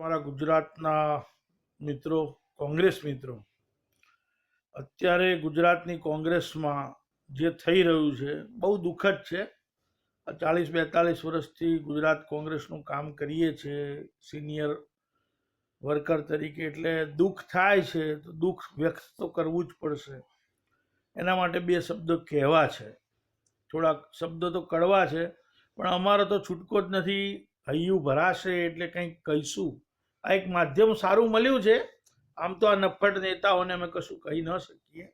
મારા ગુજરાતના મિત્રો, કોંગ્રેસ મિત્રો, અત્યારે ગુજરાતની કોંગ્રેસમાં જે થઈ રહ્યું છે, બહુ દુઃખદ છે. ચાલીસ બેતાલીસ વર્ષથી ગુજરાત કોંગ્રેસનું કામ કરીએ છીએ સિનિયર વર્કર તરીકે, એટલે દુઃખ થાય છે, તો દુઃખ વ્યક્ત તો કરવું જ પડશે. એના માટે બે શબ્દો કહેવા છે. થોડાક શબ્દો તો કડવા છે, પણ અમારો તો છૂટકો જ નથી. હૈયું ભરાશે એટલે કંઈક કહીશું. આ એક માધ્યમ સારું મળ્યું છે. આમ તો આ નફ્ફટ નેતાઓને અમે કશું કહી ન શકીએ.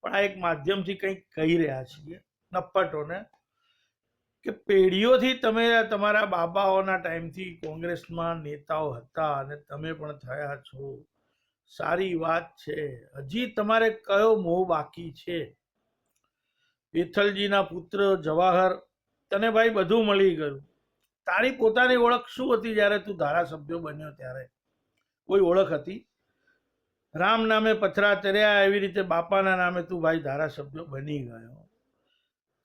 પણ આ એક માધ્યમથી કંઈક કહી રહ્યા છીએ નફ્ફટોને. કે પેઢીઓથી તમે તમારા બાબાઓના ટાઈમથી કોંગ્રેસમાં નેતાઓ હતા અને તમે પણ થયા છો. સારી વાત છે. હજી તમારે કયો મોહ બાકી છે? વિઠ્ઠલજીના પુત્ર જવાહર તને ભાઈ બધું મળી ગયું. તારી પોતાની ઓળખ શું હતી જ્યારે તું ધારાસભ્ય બન્યો ત્યારે? કોઈ ઓળખ હતી? રામ નામે પથરા તર્યા એવી રીતે બાપાના નામે તું ભાઈ ધારાસભ્ય બની ગયો.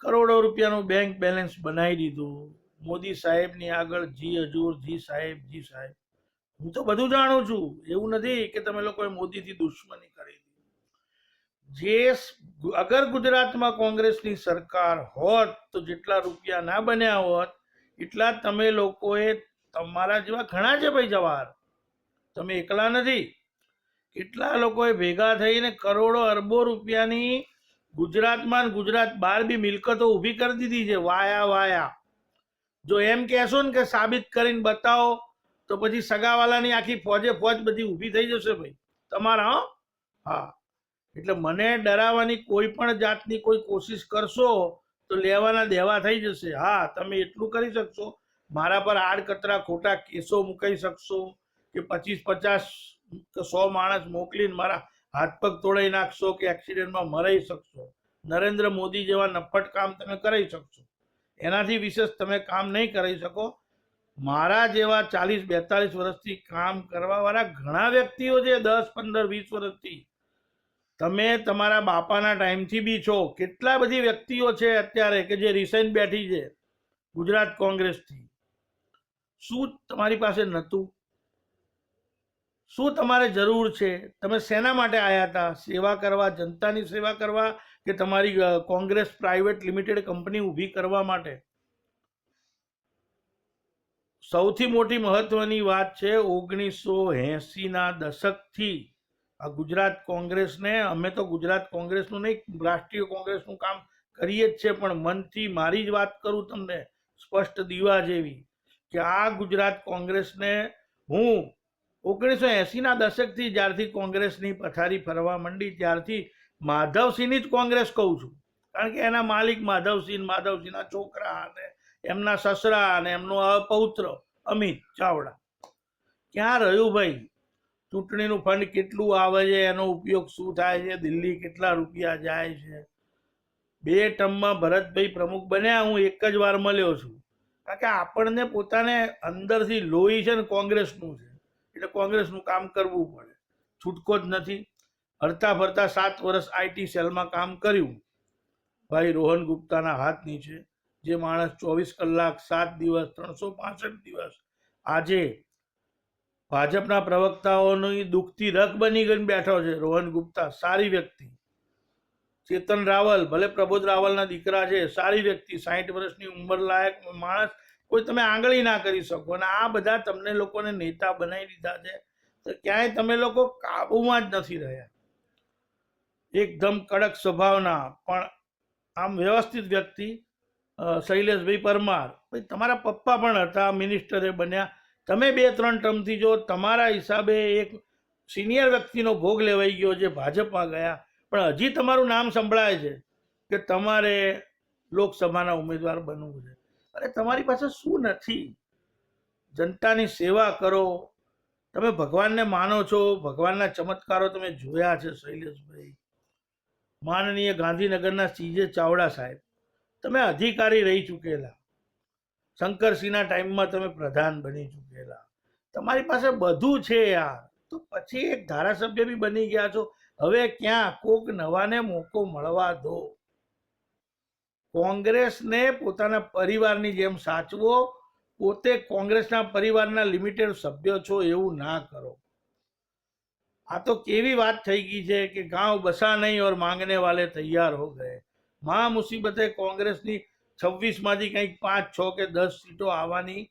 કરોડો રૂપિયાનું બેંક બેલેન્સ બનાવી દીધું. મોદી સાહેબની આગળ, જી હજુર, જી સાહેબ જી સાહેબ. હું તો બધું જાણું છું. એવું નથી કે તમે લોકોએ મોદીથી દુશ્મની કરી જે અગર ગુજરાતમાં કોંગ્રેસની સરકાર હોત, તો જેટલા રૂપિયા ના બન્યા હોત એટલા તમે લોકોએ તમારા જેવા ઘણા છે ભાઈ જવાહર. તમે એકલા નથી. કેટલા લોકોએ ભેગા થઈને કરોડો અરબો રૂપિયાની ગુજરાતમાં ગુજરાત બહાર બી મિલકતો ઊભી કરી દીધી છે. વાયા વાયા. જો એમ કહેશો ને કે સાબિત કરીને બતાવો, તો પછી સગાવાલાની આખી ફોજે ફોજ બધી ઊભી થઈ જશે ભાઈ. તમારા હા. એટલે મને ડરાવવાની કોઈ પણ જાતની કોઈ કોશિશ કરશો તો લેવાના દેવા થઈ જશે. હા, તમે એટલું કરી શકશો. મારા પર આડકતરા ખોટા કેસો મુકાઈ શકશો કે પચીસ પચાસ સો માણસ મોકલીને મારા હાથ પગ તોડાઈ નાખશો કે એક્સિડન્ટમાં મરાઈ શકશો. નરેન્દ્ર મોદી જેવા નફટ કામ તમે કરી શકશો. એનાથી વિશેષ તમે કામ નહીં કરી શકો. મારા જેવા ચાલીસ બેતાલીસ વર્ષથી કામ કરવાવાળા ઘણા વ્યક્તિઓ છે દસ, પંદર, વીસ વર્ષથી. તમે તમારા બાપાના ટાઈમથી બી છો. કેટલા બધી વ્યક્તિઓ છે અત્યારે કે જે રિસાઈન બેઠી છે ગુજરાત કોંગ્રેસથી. શું તમારી પાસે નહોતું? શું તમારે જરૂર છે? તમે શેના માટે આવ્યા હતા? સેવા કરવા, જનતાની સેવા કરવા કે તમારી કોંગ્રેસ પ્રાઇવેટ લિમિટેડ કંપની ઊભી કરવા માટે? સૌથી મોટી મહત્વની વાત છે ઓગણીસો એંસીના દશકથી. આ ગુજરાત કોંગ્રેસને, અમે તો ગુજરાત કોંગ્રેસનું નહીં, રાષ્ટ્રીય કોંગ્રેસનું કામ કરીએ જ છે પણ મનથી મારી જ વાત કરું તમને, સ્પષ્ટ દીવા જેવી, કે આ ગુજરાત કોંગ્રેસને હું ઓગણીસો એંસીના દશકથી જ્યારથી કોંગ્રેસની પથારી ફરવા માંડી, ત્યારથી માધવસિંહની જ કોંગ્રેસ કહું છું. કારણ કે એના માલિક માધવસિંહ, માધવસિંહના છોકરા અને એમના સસરા અને એમનો અપૌત્ર અમિત ચાવડા. ક્યાં રહ્યું ભાઈ? ચૂંટણીનું ફંડ કેટલું આવે છે, એનો ઉપયોગ શું થાય છે, દિલ્હી કેટલા રૂપિયા જાય છે? બે ટર્મમાં ભરતભાઈ પ્રમુખ બન્યા, હું એક જ વાર મળ્યો છું. કારણ કે આપણને પોતાને અંદરથી લોહી છે ને કોંગ્રેસનું છે. એટલે કોંગ્રેસનું કામ કરવું પડે. છૂટકો જ નથી. હરતા ફરતા સાત વર્ષ આઈટી સેલમાં કામ કર્યું. ભાઈ રોહન ગુપ્તાના હાથ નીચે જે માણસ ચોવીસ કલાક સાત દિવસ, ત્રણસો પાસઠ દિવસ આજે ભાજપના પ્રવક્તાઓની દુઃખથી રખ બની ગઈને બેઠો છે રોહન ગુપ્તા, સારી વ્યક્તિ. ચેતન રાવલ, ભલે પ્રબોધ રાવલના દીકરા છે, સારી વ્યક્તિ સાહીઠ વર્ષની ઉંમર લાયક માણસ, કોઈ તમે આંગળી ના કરી શકો. અને આ બધા તમને લોકોને નેતા બનાવી દીધા છે, તો ક્યાંય તમે લોકો કાબુમાં જ નથી રહ્યા. એકદમ કડક સ્વભાવના, પણ આમ વ્યવસ્થિત વ્યક્તિ શૈલેષભાઈ પરમાર. ભાઈ, તમારા પપ્પા પણ હતા, મિનિસ્ટરે બન્યા. તમે બે ત્રણ ટર્મથી જો તમારા હિસાબે એક સિનિયર વ્યક્તિનો ભોગ લેવાઈ ગયો જે ભાજપમાં ગયા, પણ હજી તમારું નામ સંભળાય છે કે તમારે લોકસભાના ઉમેદવાર બનવું છે. અરે તમારી પાસે શું નથી? જનતાની સેવા કરો. તમે ભગવાનને માનો છો, ભગવાનના ચમત્કારો તમે જોયા છે, શૈલેષભાઈ. માનનીય ગાંધીનગરના સીજે ચાવડા સાહેબ, તમે અધિકારી રહી ચૂકેલા. શંકરસિંહના ટાઈમમાં તમે પ્રધાન બની ચૂકેલા. તમારી પાસે બધું છે યાર. તો પછી એક ધારાસભ્ય બી બની ગયા છો. હવે ક્યાં? કોક નવાને મોકો મળવા દો. કોંગ્રેસને પોતાના પરિવારની જેમ સાચવો. પોતે કોંગ્રેસના પરિવારના લિમિટેડ સભ્ય છો એવું ના કરો. આ તો કેવી વાત થઈ ગઈ છે કે ગાંવ બસા નહીં ઓર માંગને વાલે તૈયાર હો ગયે. મહા મુસીબતે કોંગ્રેસની છવ્વીસમાંથી કંઈક પાંચ, છ કે દસ સીટો આવવાની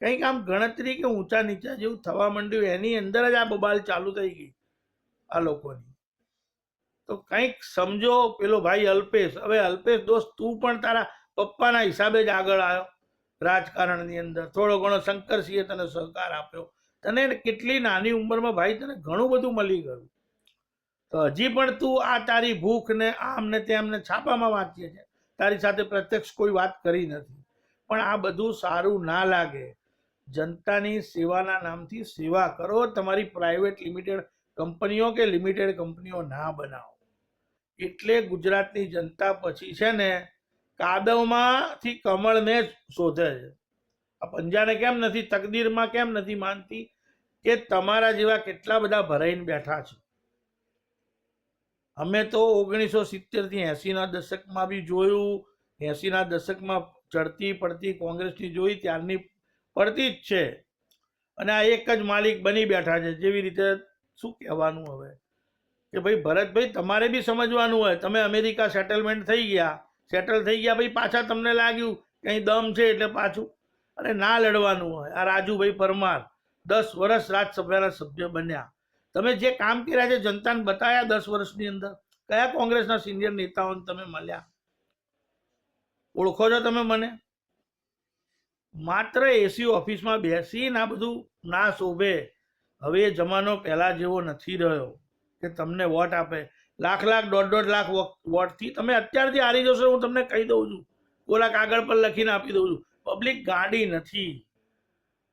કંઈક આમ ગણતરી કે ઊંચા નીચા જેવું થવા માંડ્યું, એની અંદર જ આ બબાલ ચાલુ થઈ ગઈ આ લોકોની. તો કંઈક સમજો પેલો ભાઈ અલ્પેશ, હવે અલ્પેશ દોસ્ત, તું પણ તારા પપ્પાના હિસાબે જ આગળ આવ્યો રાજકારણની અંદર. થોડો ઘણો શંકરસિંહે તને સહકાર આપ્યો. તને કેટલી નાની ઉંમરમાં ભાઈ તને ઘણું બધું મળી ગયું. તો હજી પણ તું આ તારી ભૂખ ને આમ ને તેમ ને છાપામાં વાંચીએ છે. તારી સાથે પ્રત્યક્ષ કોઈ વાત કરી નથી. પણ આ બધું સારું ના લાગે. જનતાની સેવાના નામથી સેવા કરો. તમારી પ્રાઇવેટ લિમિટેડ કંપનીઓ કે લિમિટેડ કંપનીઓ ના બનાવો. એટલે ગુજરાતની જનતા પછી છે ને કાદવમાંથી કમળને શોધે છે. આ પંજાને કેમ નથી, તકદીરમાં કેમ નથી માનતી કે તમારા જેવા કેટલા બધા ભરાઈને બેઠા છે? અમે તો ઓગણીસો સિત્તેરથી એંસીના દશકમાં બી જોયું. એંસીના દશકમાં ચડતી પડતી કોંગ્રેસની જોઈ ત્યારની પડતી જ છે. અને આ એક જ માલિક બની બેઠા છે. જેવી રીતે શું કહેવાનું હવે? કે ભાઈ ભરતભાઈ, તમારે બી સમજવાનું હોય. તમે અમેરિકા સેટલમેન્ટ થઈ ગયા. સેટલ થઈ ગયા ભાઈ પાછા તમને લાગ્યું કંઈ દમ છે એટલે પાછું. અરે ના લડવાનું હોય. આ રાજુભાઈ પરમાર દસ વર્ષ રાજ્યસભાના સભ્ય બન્યા. તમે જે કામ કર્યા છે, જનતાને બતાવ્યા દસ વર્ષની અંદર, કયા કોંગ્રેસના સિનિયર નેતાઓને તમે મળ્યા? ઓળખો છો તમે મને? માત્ર એસી ઓફિસમાં બેસીને આ બધું ના શોભે. હવે એ જમાનો પહેલા જેવો નથી રહ્યો કે તમને વોટ આપે. લાખ લાખ, દોઢ દોઢ લાખ વોટથી તમે અત્યારથી હારી જશો હું તમને કહી દઉં છું. ઓલા કાગળ પર લખીને આપી દઉં છું. પબ્લિક ગાડી નથી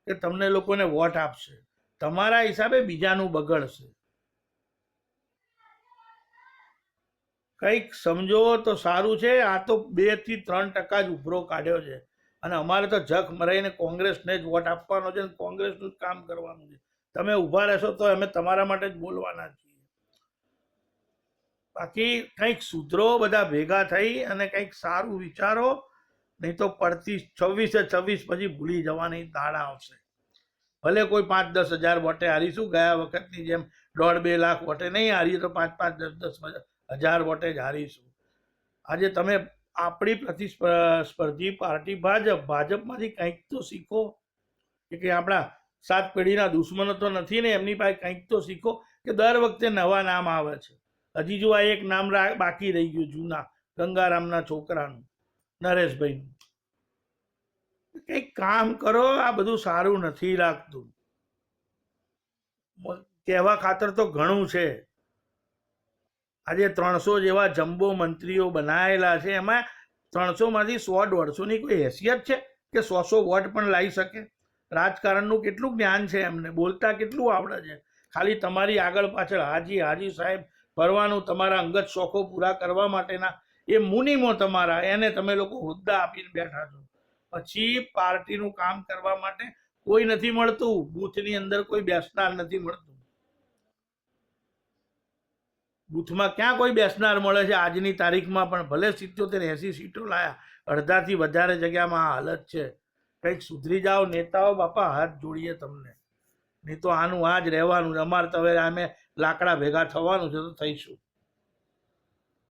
કે તમને લોકોને વોટ આપશે. તમારા હિસાબે બીજાનું બગડશે. કંઈક સમજો તો સારું છે, આ તો બેથી ત્રણ ટકા જ ઉભરો કાઢ્યો છે. અને અમારે તો જખ મરાઈને કોંગ્રેસને જ વોટ આપવાનો છે કોંગ્રેસનું જ કામ કરવાનું છે. તમે ઊભા રહેશો તો અમે તમારા માટે જ બોલવાના છીએ. બાકી કંઈક સુધરો, બધા ભેગા થઈ અને કંઈક સારું વિચારો, નહીં તો પડતી છવ્વીસે છવ્વીસ પછી ભૂલી જવાની દાડા આવશે. ભલે કોઈ પાંચ દસ હજાર વોટે હારીશું, ગયા વખતની જેમ દોઢ બે લાખ વોટે નહીં હારીએ તો પાંચ પાંચ દસ દસ હજાર વોટે જ હારીશું. આજે તમે આપણી પ્રતિસ્પર્ધી પાર્ટી ભાજપ, ભાજપમાંથી કંઈક તો શીખો. કે આપણા સાત પેઢીના દુશ્મનો તો નથી ને, એમની પાસે કંઈક તો શીખો કે દર વખતે નવા નામ આવે છે. હજી જો આ એક નામ બાકી રહી ગયું જૂના ગંગારામના છોકરાનું, નરેશભાઈનું. કંઈક કામ કરો, આ બધું સારું નથી લાગતું. કહેવા ખાતર તો ઘણું છે. આજે ત્રણસો જેવા જમ્બો મંત્રીઓ બનાવેલા છે, એમાં ત્રણસોમાંથી સો દોઢસોની કોઈ હેસિયત છે કે સો સો વોટ પણ લાવી શકે? રાજકારણનું કેટલું જ્ઞાન છે એમને? બોલતા કેટલું આવડે છે? ખાલી તમારી આગળ પાછળ હાજી હાજી સાહેબ ફરવાનું તમારા અંગત શોખો પૂરા કરવા માટેના એ મુનિમો તમારા, એને તમે લોકો હોદ્દા આપીને બેઠા છો. પછી પાર્ટીનું કામ કરવા માટે કોઈ નથી મળતું, બૂથની અંદર કોઈ બેસનાર નથી મળતું. બૂથમાં ક્યાં કોઈ બેસનાર મળે છે? આજની તારીખમાં પણ ભલે સિત્યોતેર એસી સીટો લાયા, અડધાથી વધારે જગ્યામાં આ હાલત છે. કંઈક સુધરી જાઓ નેતાઓ, બાપા, હાથ જોડીએ તમને. નહીં તો આનું આ જ રહેવાનું અમારે તો હવે અમે લાકડા ભેગા થવાનું છે તો થઈશું.